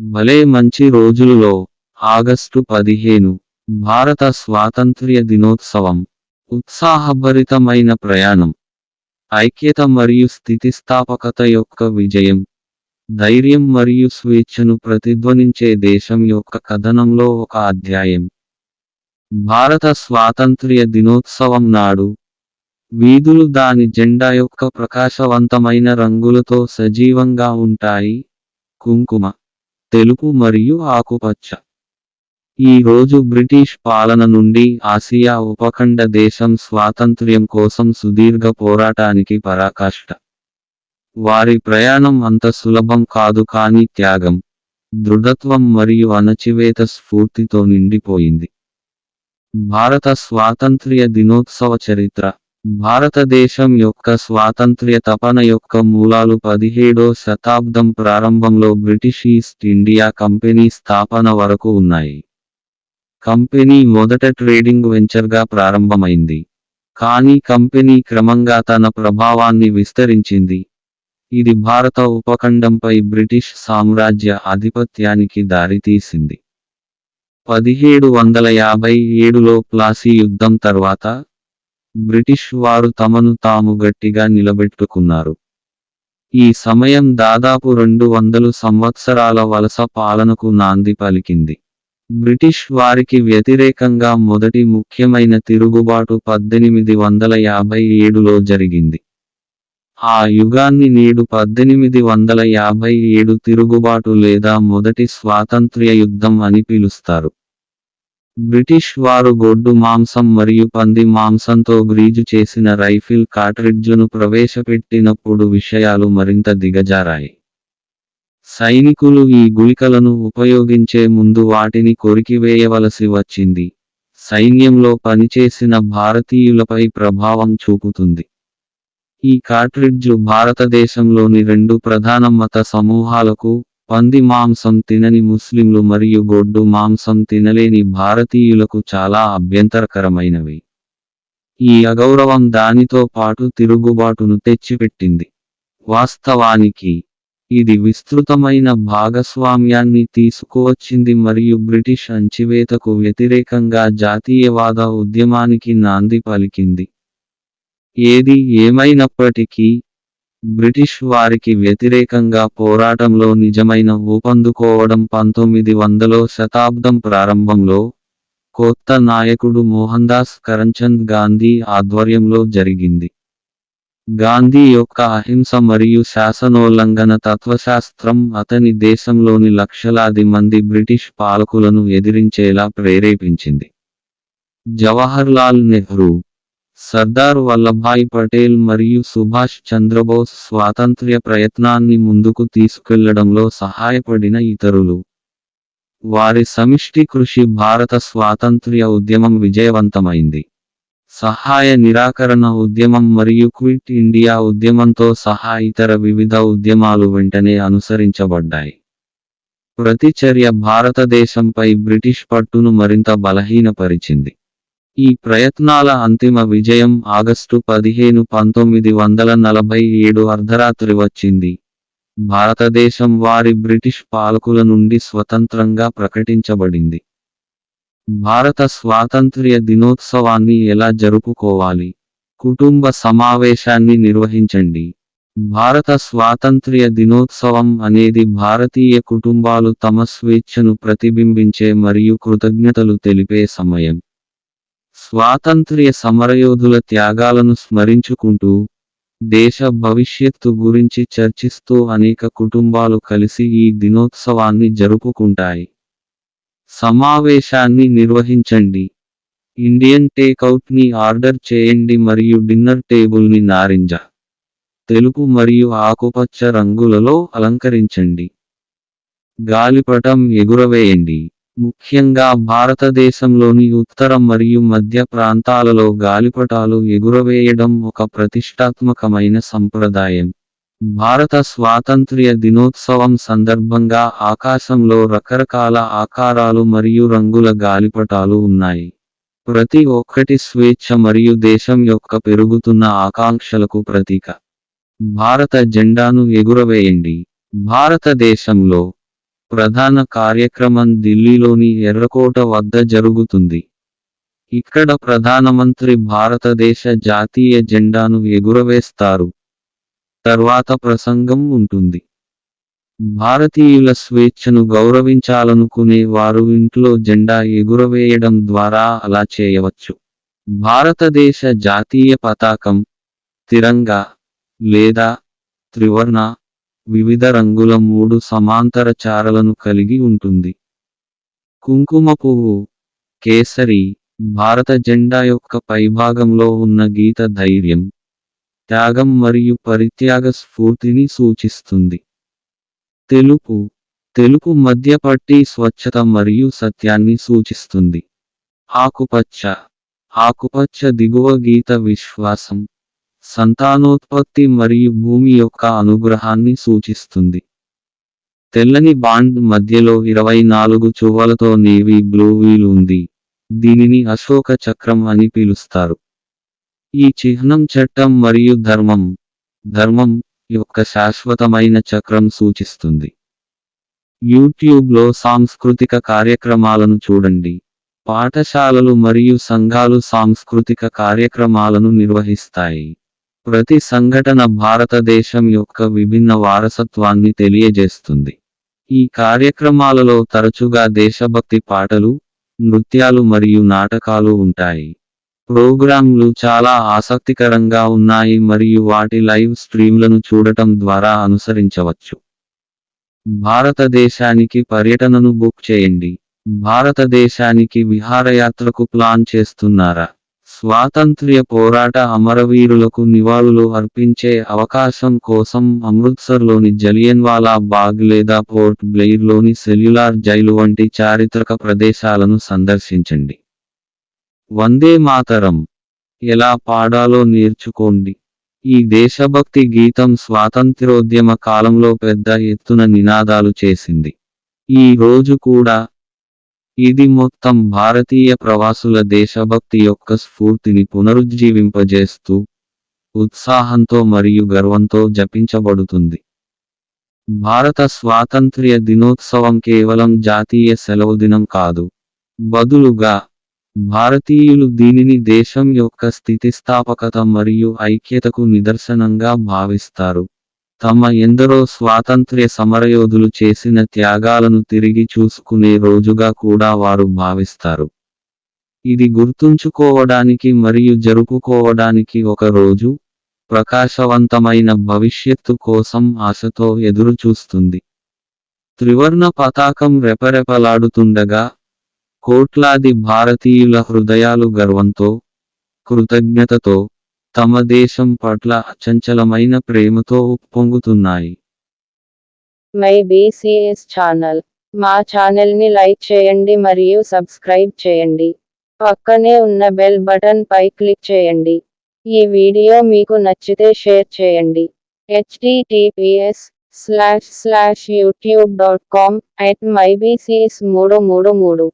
భలే మంచి రోజులలో ఆగస్టు పదిహేను భారత స్వాతంత్ర్య దినోత్సవం ఉత్సాహభరితమైన ప్రయాణం. ఐక్యత మరియు స్థితిస్థాపకత యొక్క విజయం ధైర్యం మరియు స్వేచ్ఛను ప్రతిధ్వనించే దేశం యొక్క కథనంలో ఒక అధ్యాయం. భారత స్వాతంత్ర్య దినోత్సవం నాడు వీధులు దాని జెండా యొక్క ప్రకాశవంతమైన రంగులతో సజీవంగా ఉంటాయి. కుంకుమ తెలుపు మరియు ఆకుపచ్చ. ఈ రోజు బ్రిటిష్ పాలన నుండి ఆసియా ఉపఖండ దేశం స్వాతంత్ర్యం కోసం సుదీర్ఘ పోరాటానికి పరాకాష్ట. వారి ప్రయాణం అంత సులభం కాదు కానీ త్యాగం దృఢత్వం మరియు అణచివేత స్ఫూర్తితో నిండిపోయింది. భారత స్వాతంత్ర్య దినోత్సవ చరిత్ర భారతదేశం యొక్క స్వాతంత్ర్య తపన యొక్క మూలాలు పదిహేడో శతాబ్దం ప్రారంభంలో బ్రిటిష్ ఈస్ట్ ఇండియా కంపెనీ స్థాపన వరకు ఉన్నాయి. కంపెనీ మొదట ట్రేడింగ్ వెంచర్గా ప్రారంభమైంది. కానీ కంపెనీ క్రమంగా తన ప్రభావాన్ని విస్తరించింది. ఇది భారత ఉపఖండంపై బ్రిటిష్ సామ్రాజ్య ఆధిపత్యానికి దారితీసింది. పదిహేడు వందల యాభై ఏడులో ప్లాసీ యుద్ధం తర్వాత బ్రిటిష్ వారు తమను తాము గట్టిగా నిలబెట్టుకున్నారు. ఈ సమయం దాదాపు రెండు వందలు సంవత్సరాల వలస పాలనకు నాంది పలికింది. బ్రిటిష్ వారికి వ్యతిరేకంగా మొదటి ముఖ్యమైన తిరుగుబాటు పద్దెనిమిది వందల యాభై ఏడులో జరిగింది. ఆ యుగాన్ని నేడు పద్దెనిమిది వందల యాభై ఏడు తిరుగుబాటు లేదా మొదటి స్వాతంత్ర్య యుద్ధం అని పిలుస్తారు. బ్రిటిష్ వారు గొడ్డు మాంసం మరియు పంది మాంసంతో గ్రీజు చేసిన రైఫిల్ కాట్రిడ్జును ప్రవేశపెట్టినప్పుడు విషయాలు మరింత దిగజారాయి. సైనికులు ఈ గుళికలను ఉపయోగించే ముందు వాటిని కొరికివేయవలసి వచ్చింది. సైన్యంలో పనిచేసిన భారతీయులపై ప్రభావం చూపుతుంది. ఈ కాట్రిడ్జు భారతదేశంలోని రెండు ప్రధాన మత సమూహాలకు పంది మాంసం తినని ముస్లింలు మరియు గొడ్డు మాంసం తినలేని భారతీయులకు చాలా అభ్యంతరకరమైనవి. ఈ అగౌరవం దానితో పాటు తిరుగుబాటును తెచ్చిపెట్టింది. వాస్తవానికి ఇది విస్తృతమైన భాగస్వామ్యాన్ని తీసుకువచ్చింది మరియు బ్రిటిష్ అంచివేతకు వ్యతిరేకంగా జాతీయవాద ఉద్యమానికి నాంది పలికింది. ఏది ఏమైనప్పటికీ బ్రిటిష్ వారికి వ్యతిరేకంగా పోరాటంలో నిజమైన ఊపందుకోవడం పంతొమ్మిది వందలో శతాబ్దం ప్రారంభంలో కొత్త నాయకుడు మోహన్దాస్ కరంచంద్ గాంధీ ఆధ్వర్యంలో జరిగింది. గాంధీ యొక్క అహింస మరియు శాసనోల్లంఘన తత్వశాస్త్రం అతని దేశంలోని లక్షలాది మంది బ్రిటిష్ పాలకులను ఎదిరించేలా ప్రేరేపించింది. జవహర్లాల్ నెహ్రూ సర్దార్ వల్లభాయ్ పటేల్ మరియు సుభాష్ చంద్రబోస్ స్వాతంత్ర్య ప్రయత్నాన్ని ముందుకు తీసుకెళ్ళడంలో సహాయపడిన ఇతరులు. వారి సమిష్టి కృషి భారత స్వాతంత్ర్య ఉద్యమం విజయవంతమైంది. సహాయ నిరాకరణ ఉద్యమం మరియు క్విట్ ఇండియా ఉద్యమంతో సహా ఇతర వివిధ ఉద్యమాలు వెంటనే అనుసరించబడ్డాయి. ప్రతిచర్య భారతదేశంపై బ్రిటిష్ పట్టును మరింత బలహీనపరిచింది. ఈ ప్రయత్నాల అంతిమ విజయం ఆగస్టు పదిహేను పంతొమ్మిది వందల నలభై ఏడు అర్ధరాత్రి వచ్చింది. భారతదేశం వారి బ్రిటిష్ పాలకుల నుండి స్వతంత్రంగా ప్రకటించబడింది. భారత స్వాతంత్ర్య దినోత్సవాన్ని ఎలా జరుపుకోవాలి? కుటుంబ సమావేశాన్ని నిర్వహించండి. భారత స్వాతంత్ర్య దినోత్సవం అనేది భారతీయ కుటుంబాలు తమ స్వేచ్ఛను ప్రతిబింబించే మరియు కృతజ్ఞతలు తెలిపే సమయం. స్వాతంత్ర్య సమరయోధుల త్యాగాలను స్మరించుకుంటూ దేశ భవిష్యత్తు గురించి చర్చిస్తూ అనేక కుటుంబాలు కలిసి ఈ దినోత్సవాన్ని జరుపుకుంటాయి. సమావేశాన్ని నిర్వహించండి. ఇండియన్ టేక్అవుట్ని ఆర్డర్ చేయండి మరియు డిన్నర్ టేబుల్ని నారింజ తెలుపు మరియు ఆకుపచ్చ రంగులలో అలంకరించండి. గాలిపటం ఎగురవేయండి. ముఖ్యంగా భారతదేశంలోని ఉత్తర మరియు మధ్య ప్రాంతాలలో గాలిపటాలు ఎగురవేయడం ఒక ప్రతిష్టాత్మకమైన సంప్రదాయం. భారత స్వాతంత్ర్య దినోత్సవం సందర్భంగా ఆకాశంలో రకరకాల ఆకారాలు మరియు రంగుల గాలిపటాలు ఉన్నాయి. ప్రతి ఒక్కటి స్వేచ్ఛ మరియు దేశం యొక్క పెరుగుతున్న ఆకాంక్షలకు ప్రతీక. భారత జెండాను ఎగురవేయండి. భారతదేశంలో ప్రధాన కార్యక్రమం ఢిల్లీలోని ఎర్రకోట వద్ద జరుగుతుంది. ఇక్కడ ప్రధానమంత్రి భారతదేశ జాతీయ జెండాను ఎగురవేస్తారు. తర్వాత ప్రసంగం ఉంటుంది. భారతీయుల స్వేచ్ఛను గౌరవించాలనుకునే వారు ఇంట్లో జెండా ఎగురవేయడం ద్వారా అలా చేయవచ్చు. భారతదేశ జాతీయ పతాకం తిరంగా లేదా త్రివర్ణ వివిధ రంగుల మూడు సమాంతర చారలను కలిగి ఉంటుంది. కుంకుమ పువ్వు కేసరి భారత జెండా యొక్క పైభాగంలో ఉన్న గీత ధైర్యం త్యాగం మరియు పరిత్యాగ స్ఫూర్తిని సూచిస్తుంది. తెలుపు తెలుపు మధ్య పట్టి స్వచ్ఛత మరియు సత్యాన్ని సూచిస్తుంది. ఆకుపచ్చ ఆకుపచ్చ దిగువ గీత విశ్వాసం. సంతానోత్పత్తి మరియు భూమి యొక్క అనుగ్రహాన్ని సూచిస్తుంది. తెల్లని బాండ్ మధ్యలో ఇరవై నాలుగు చువ్వలతో నేవీ బ్లూ వీల్ ఉంది. దీనిని అశోక చక్రం అని పిలుస్తారు. ఈ చిహ్నం చట్టం మరియు ధర్మం ధర్మం యొక్క శాశ్వతమైన చక్రం సూచిస్తుంది. యూట్యూబ్లో సాంస్కృతిక కార్యక్రమాలను చూడండి. పాఠశాలలు మరియు సంఘాలు సాంస్కృతిక కార్యక్రమాలను నిర్వహిస్తాయి. ప్రతి సంఘటన భారతదేశం యొక్క విభిన్న వారసత్వాన్ని తెలియజేస్తుంది. ఈ కార్యక్రమాలలో తరచుగా దేశభక్తి పాటలు నృత్యాలు మరియు నాటకాలు ఉంటాయి. ప్రోగ్రాంలు చాలా ఆసక్తికరంగా ఉన్నాయి మరియు వాటి లైవ్ స్ట్రీమ్లను చూడటం ద్వారా అనుసరించవచ్చు. భారతదేశానికి పర్యటనను బుక్ చేయండి. భారతదేశానికి విహారయాత్రకు ప్లాన్ చేస్తున్నారా? స్వాతంత్ర్య పోరాట అమరవీరులకు నివాళులు అర్పించే అవకాశం కోసం అమృత్సర్లోని జలియన్వాలా బాగ్ లేదా పోర్ట్ బ్లెయిర్లోని సెల్యులార్ జైలు వంటి చారిత్రక ప్రదేశాలను సందర్శించండి. వందే మాతరం. ఎలా పాడాలో నేర్చుకోండి. ఈ దేశభక్తి గీతం స్వాతంత్రోద్యమ కాలంలో పెద్ద ఎత్తున నినాదాలు చేసింది. ఈ రోజు కూడా ఇది మొత్తం భారతీయ ప్రవాసుల దేశభక్తి యొక్క స్ఫూర్తిని పునరుజ్జీవింపజేస్తూ ఉత్సాహంతో మరియు గర్వంతో జపించబడుతుంది. భారత స్వాతంత్ర్య దినోత్సవం కేవలం జాతీయ సెలవు దినం కాదు. బదులుగా భారతీయులు దీనిని దేశం యొక్క స్థితిస్థాపకత మరియు ఐక్యతకు నిదర్శనంగా భావిస్తారు. తమ ఎందరో స్వాతంత్ర్య సమరయోధులు చేసిన త్యాగాలను తిరిగి చూసుకునే రోజుగా కూడా వారు భావిస్తారు. ఇది గుర్తుంచుకోవడానికి మరియు జరుపుకోవడానికి ఒక రోజు ప్రకాశవంతమైన భవిష్యత్తు కోసం ఆశతో ఎదురుచూస్తుంది. త్రివర్ణ పతాకం రెపరెపలాడుతుండగా కోట్లాది భారతీయుల హృదయాలు గర్వంతో కృతజ్ఞతతో తమ దేశం పట్ల అచంచలమైన ప్రేమతో ఉప్పొంగుతున్నాయి. My BCs channel. మా ఛానల్ని లైక్ చేయండి మరియు సబ్స్క్రైబ్ చేయండి. పక్కనే ఉన్న బెల్ బటన్ పై క్లిక్ చేయండి. ఈ వీడియో మీకు నచ్చితే షేర్ చేయండి. HTTPS slash slash YouTube dot com at my BCS మూడు మూడు మూడు.